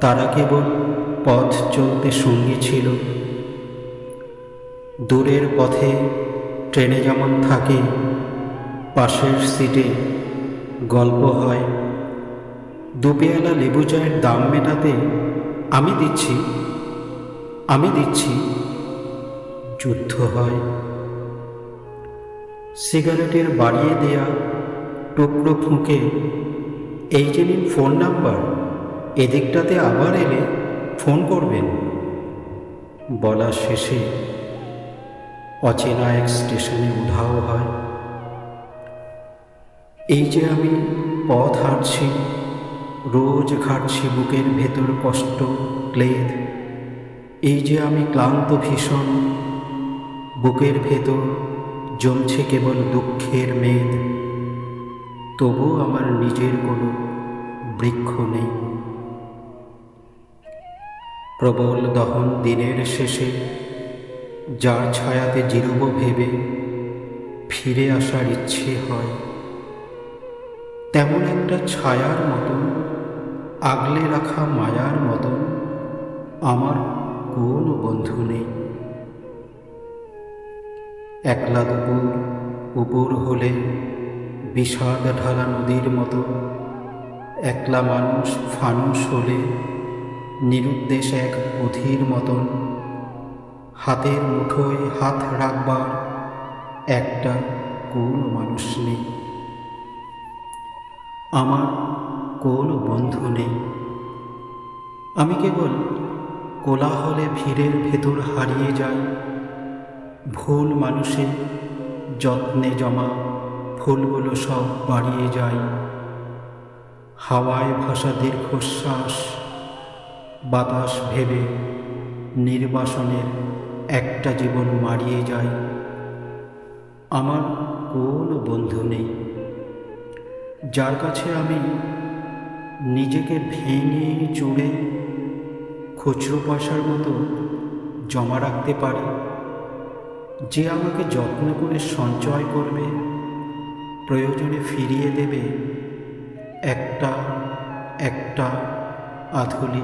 তারা কেবল পথ চলতে সঙ্গী ছিল। দূরের পথে ট্রেনে যেমন থাকে, পাশের সিটে গল্প হয়। দুপেয়ালা লেবু চায়ের দাম মেটাতে আমি দিচ্ছি আমি দিচ্ছি, যুদ্ধ হয়। সিগারেটের বাড়িয়ে দেয়া টুকরো ফুঁকে, এই যে ফোন নাম্বার এদিকটাতে আবার এলে ফোন করবেন। বলা শেষে অচেনা এক স্টেশনে উধাও হয়। এই যে আমি পথ হাঁটছি, রোজ ঘাটছি বুকের ভেতর কষ্ট, ক্লেদ। এই যে আমি ক্লান্ত ভীষণ, বুকের ভেতর জমছে কেবল দুঃখের মেদ। তবু আমার নিজের কোনো বৃক্ষ নেই। প্রবল দহন দিনের শেষে, যার ছায়াতে জিরুব ভেবে ফিরে আসার ইচ্ছে হয়, তেমন একটা ছায়ার মতন, আগলে রাখা মায়ার মতন আমার কোনো বন্ধু নেই। একলা দুপুর, উপর হলে বিষাদ ঢালা নদীর মতো, একলা মানুষ ফানুস হলে নিরুদ্দেশ এক অধীর মতন। হাতের মুঠোয় হাত রাখবার একটা কোনো মানুষ নেই। আমার কোনো বন্ধু নেই। আমি কেবল কোলাহলে ভিড়ের ভেতর হারিয়ে যাই। ভুল মানুষে যত্নে জমা ফুলগুলো সব বাড়িয়ে যায় হাওয়ায় ভাষা দীর্ঘশ্বাস বাতাস ভেবে নির্বাসনের একটা জীবন মারিয়ে যায়। আমার কোনো বন্ধু নেই। যার কাছে আমি নিজেকে ভেঙে চুড়ে খুচরো পয়সার মতো জমা রাখতে পারি, যে আমাকে যত্ন করে সঞ্চয় করবে, প্রয়োজনে ফিরিয়ে দেবে, একটা একটা আধুলি